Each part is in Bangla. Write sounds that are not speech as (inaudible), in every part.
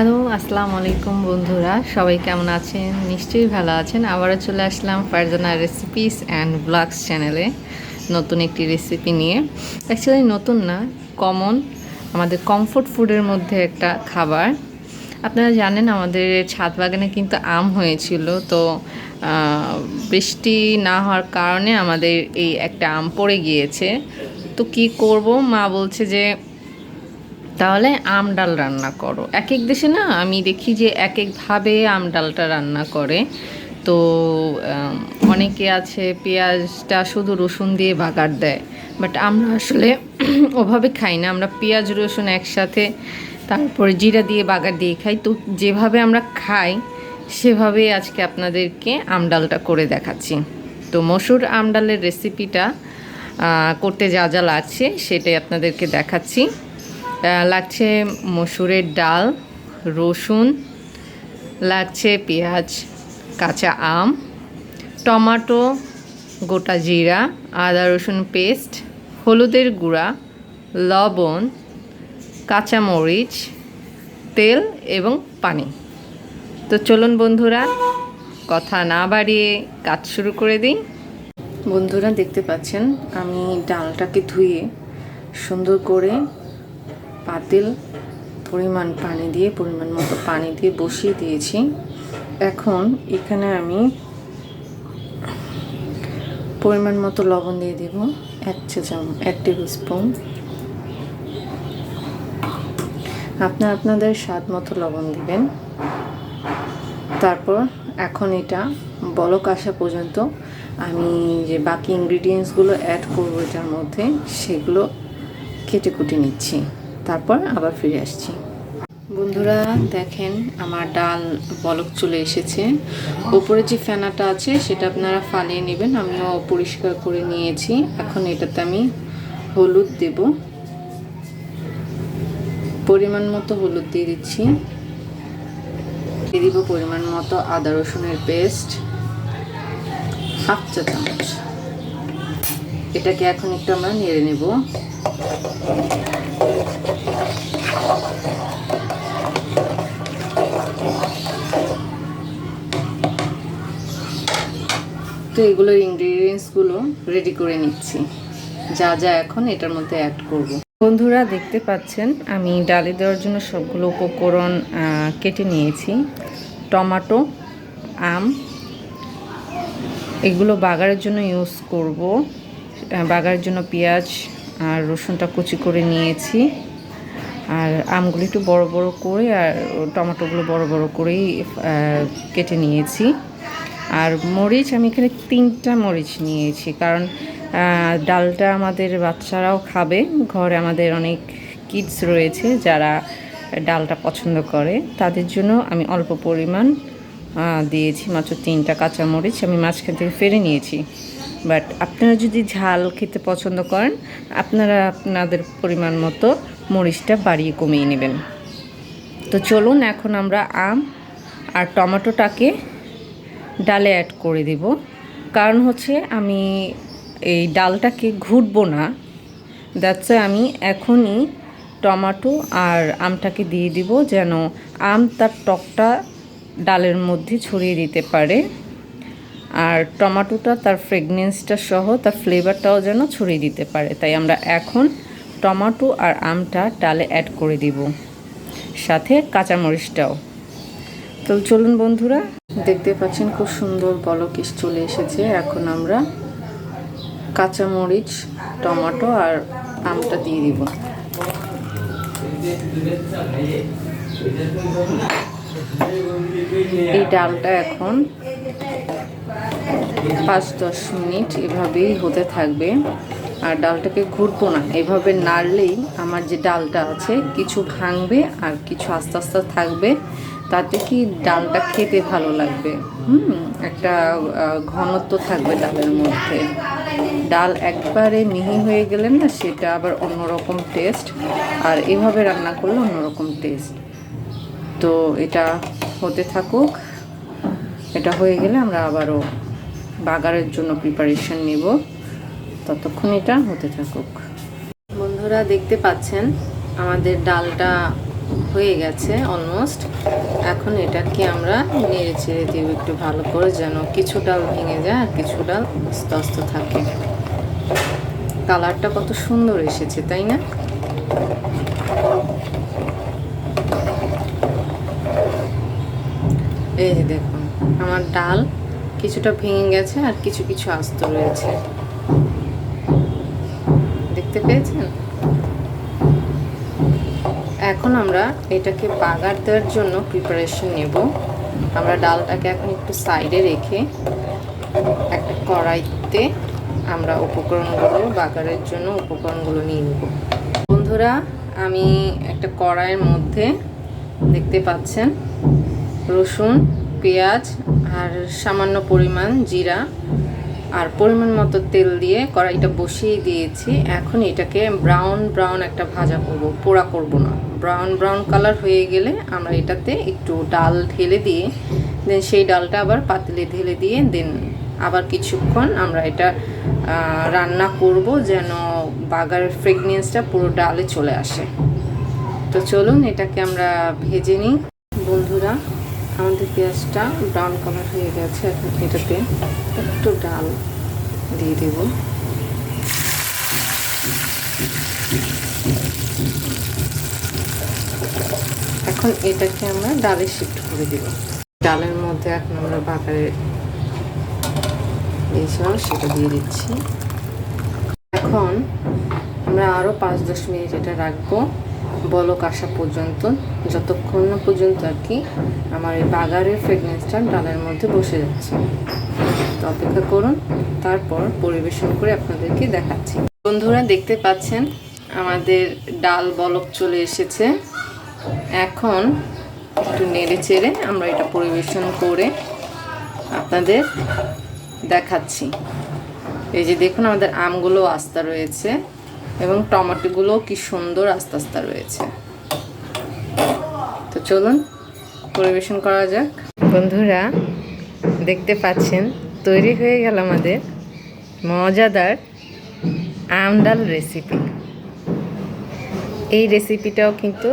হ্যালো, আসসালামু আলাইকুম বন্ধুরা। সবাই কেমন আছেন? নিশ্চয়ই ভালো আছেন। আবারও চলে আসলাম ফারজানা রেসিপিস অ্যান্ড ব্লগস চ্যানেলে নতুন একটি রেসিপি নিয়ে। অ্যাকচুয়ালি নতুন না কমন আমাদের কমফোর্ট ফুডের মধ্যে একটা খাবার। আপনারা জানেন, আমাদের ছাদ বাগানে কিন্তু আম হয়েছিল। তো বৃষ্টি না হওয়ার কারণে আমাদের এই একটা আম পড়ে গিয়েছে। তো কি করব? মা বলছে যে তাহলে আম ডাল রান্না করো। এক এক দেশে না আমি দেখি যে এক একভাবে আম ডালটা রান্না করে। তো অনেকে আছে পেঁয়াজটা শুধু রসুন দিয়ে বাগার দেয়। বাট আমরা আসলে (clears throat) ওভাবে খাই না। আমরা পেঁয়াজ, রসুন একসাথে তারপরে জিরা দিয়ে বাগার দিয়ে খাই। তো যেভাবে আমরা খাই, সেভাবে আজকে আপনাদেরকে আম ডালটা করে দেখাচ্ছি। তো মসুর আম ডালের রেসিপিটা করতে যা যা লাগছে সেটাই আপনাদেরকে দেখাচ্ছি। লাগছে মসুরের ডাল, রসুন, লাগছে পেঁয়াজ, কাঁচা আম, টমাটো, গোটা জিরা, আদা রসুন পেস্ট, হলুদের গুঁড়া, লবণ, কাঁচামরিচ, তেল এবং পানি। তো চলুন বন্ধুরা, কথা না বাড়িয়ে কাজ শুরু করে দিই। বন্ধুরা, দেখতে পাচ্ছেন, আমি ডালটাকে ধুয়ে সুন্দর করে পাতিল, পরিমাণ পানি দিয়ে, পরিমাণ মতো পানি দিয়ে বসিয়ে দিয়েছি। এখন এখানে আমি পরিমাণ মতো লবণ দিয়ে দেব, এক চা চাম, এক টেবিল স্পুন। আপনার আপনাদের স্বাদ মতো লবণ দিবেন। তারপর এখন এটা বলক আসা পর্যন্ত আমি যে বাকি ইনগ্রিডিয়েন্টসগুলো অ্যাড করব এটার মধ্যে, সেগুলো কেটে কুটে নিচ্ছি। তারপর আবার ফিরে আসছি। বন্ধুরা, দেখেন আমার ডাল বলক চলে এসেছে। ওপরে যে ফেনাটা আছে, সেটা আপনারা ফালিয়ে নেবেন। আমিও পরিষ্কার করে নিয়েছি। এখন এটাতে আমি হলুদ দেব। পরিমাণ মতো হলুদ দিয়ে দিচ্ছি। দিয়ে দিব পরিমাণ মতো আদা রসুনের পেস্ট। হাফ চা চামচ। এটাকে এখন একটু আমরা নেড়ে নেব। তো এগুলোর ইনগ্রিডিয়েন্টসগুলো রেডি করে নিচ্ছি। যা যা এখন এটার মধ্যে অ্যাড করব। বন্ধুরা, দেখতে পাচ্ছেন, আমি ডালি দেওয়ার জন্য সবগুলো উপকরণ কেটে নিয়েছি। টমাটো, আম, এগুলো বাগারের জন্য ইউজ করব। বাগারের জন্য পেঁয়াজ আর রসুনটা কুচি করে নিয়েছি। আর আমগুলো একটু বড় বড় করে আর টমেটোগুলো বড় বড় করেই কেটে নিয়েছি। আর মরিচ, আমি এখানে তিনটা মরিচ নিয়েছি কারণ ডালটা আমাদের বাচ্চারাও খাবে। ঘরে আমাদের অনেক কিডস রয়েছে যারা ডালটা পছন্দ করে। তাদের জন্য আমি অল্প পরিমাণ দিয়েছি মাত্র তিনটা কাঁচামরিচ আমি মাঝখান থেকে ফেরে নিয়েছি। বাট আপনারা যদি ঝাল খেতে পছন্দ করেন, আপনারা আপনাদের পরিমাণ মতো মরিচটা বাড়িয়ে কমিয়ে নেবেন। তো চলুন এখন আমরা আম আর টমেটোটাকে ডালে অ্যাড করে দেব। কারণ হচ্ছে আমি এই ডালটাকে ঘুটবো না। দ্যাটস আমি এখনই টমেটো আর আমটাকে দিয়ে দিব যেন আম তার টকটা ডালের মধ্যে ছড়িয়ে দিতে পারে। আর টমেটোটা, তার ফ্রেগনেন্সটা সহ তার ফ্লেভারটাও যেন ছড়িয়ে দিতে পারে। তাই আমরা এখন টমেটো আর আমটা ডালে অ্যাড করে দিব। সাথে কাঁচামরিচটাও। তো চলুন বন্ধুরা, দেখতে পাচ্ছেন খুব সুন্দর বলকিস চলে এসেছে। এখন আমরা কাঁচামরিচ, টমেটো আর আমটা দিয়ে দিব। এই ডালটা এখন পাঁচ দশ মিনিট এভাবেই হতে থাকবে। আর ডালটাকে ঘুরবো না। এভাবে নাড়লেই আমার যে ডালটা আছে, কিছু ভাঙবে আর কিছু আস্তে আস্তে থাকবে। তাতে কি ডালটা খেতে ভালো লাগবে? হুম, একটা ঘনত্ব থাকবে ডালের মধ্যে। ডাল একবারে মিহি হয়ে গেলে না সেটা আবার অন্যরকম টেস্ট আর এভাবে রান্না করলে অন্যরকম টেস্ট তো এটা হতে থাকুক। এটা হয়ে গেলে আমরা আবারও বাগারের জন্য প্রিপারেশন নিব। ততক্ষণ এটা হতে থাকুক। বন্ধুরা, দেখতে পাচ্ছেন, আমাদের ডালটা হয়ে গেছে অলমোস্ট এখন এটাকে আমরা নেড়ে চেড়ে দিব একটু ভালো করে যেন কিছু ডাল ভেঙে যায় আর কিছু ডাল আস্তে থাকে। কালারটা কত সুন্দর এসেছে, তাই না? এই দেখুন, আমার ডাল কিছুটা ভেঙে গেছে আর কিছু কিছু আস্ত রয়েছে। দেখতে পেয়েছেন? এখন আমরা এটাকে বাগার দেওয়ার জন্য প্রিপারেশন নেব। আমরা ডালটাকে এখন একটু সাইডে রেখে একটা কড়াইতে আমরা উপকরণগুলো, বাগারের জন্য উপকরণগুলো নিয়ে নেব। বন্ধুরা, আমি একটা কড়াইয়ের মধ্যে দেখতে পাচ্ছেন রসুন, পেঁয়াজ আর সামান্য পরিমাণ জিরা আর পরিমাণ মতো তেল দিয়ে কড়াইটা বসিয়ে দিয়েছি। এখন এটাকে ব্রাউন ব্রাউন একটা ভাজা করব, পোড়া করব না। ব্রাউন ব্রাউন কালার হয়ে গেলে আমরা এটাতে একটু ডাল ঢেলে দিয়ে, দেন সেই ডালটা আবার পাতিলে ঢেলে দিয়ে, দেন আবার কিছুক্ষণ আমরা এটা রান্না করব যেন বাগারের ফ্রেগনেন্সটা পুরো ডালে চলে আসে। তো চলুন এটাকে আমরা ভেজে নিই। আমাদের পেঁয়াজটা ব্রাউন কালার হয়ে গেছে, এখন এটাতে একটু ডাল দিয়ে দেব। এখন এটাকে আমরা ডালে শিফট করে দেব। ডালের মধ্যে এখন আমরা বাগারে দিয়েছিলাম সেটা দিয়ে দিচ্ছি। এখন আমরা আরও পাঁচ দশ মিনিট এটা রাখব। বলক আসা পর্যন্ত, যতক্ষণ না পর্যন্ত আর কি আমার এই বাগারের ফ্রেগনেন্সটা ডালের মধ্যে বসে যাচ্ছে। তো অপেক্ষা করুন, তারপর পরিবেশন করে আপনাদেরকে দেখাচ্ছি। বন্ধুরা, দেখতে পাচ্ছেন, আমাদের ডাল বলক চলে এসেছে। এখন একটু নেড়ে চেড়ে আমরা এটা পরিবেশন করে আপনাদের দেখাচ্ছি। এই যে দেখুন, আমাদের আমগুলো আস্তা রয়েছে। এবং টমেটোগুলো কি সুন্দর আস্তে আস্তে রয়েছে। তো চলুন পরিবেশন করা যাক। বন্ধুরা, দেখতে পাচ্ছেন, তৈরি হয়ে গেল আমাদের মজাদার আমডাল রেসিপি এই রেসিপিটাও কিন্তু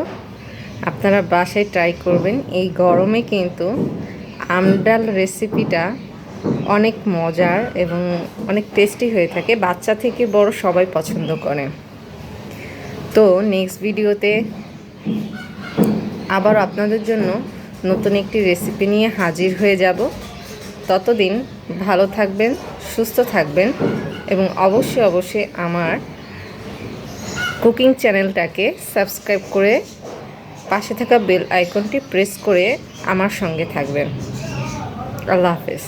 আপনারা বাসায় ট্রাই করবেন। এই গরমে কিন্তু আমডাল রেসিপিটা অনেক মজার এবং অনেক টেস্টি হয়ে থাকে। বাচ্চা থেকে বড় সবাই পছন্দ করে। তো নেক্সট ভিডিওতে আবার আপনাদের জন্য নতুন একটি রেসিপি নিয়ে হাজির হয়ে যাব। ততদিন ভালো থাকবেন, সুস্থ থাকবেন এবং অবশ্যই অবশ্যই আমার কুকিং চ্যানেলটাকে সাবস্ক্রাইব করে পাশে থাকা বেল আইকনটি প্রেস করে আমার সঙ্গে থাকবেন। আল্লাহ হাফেজ।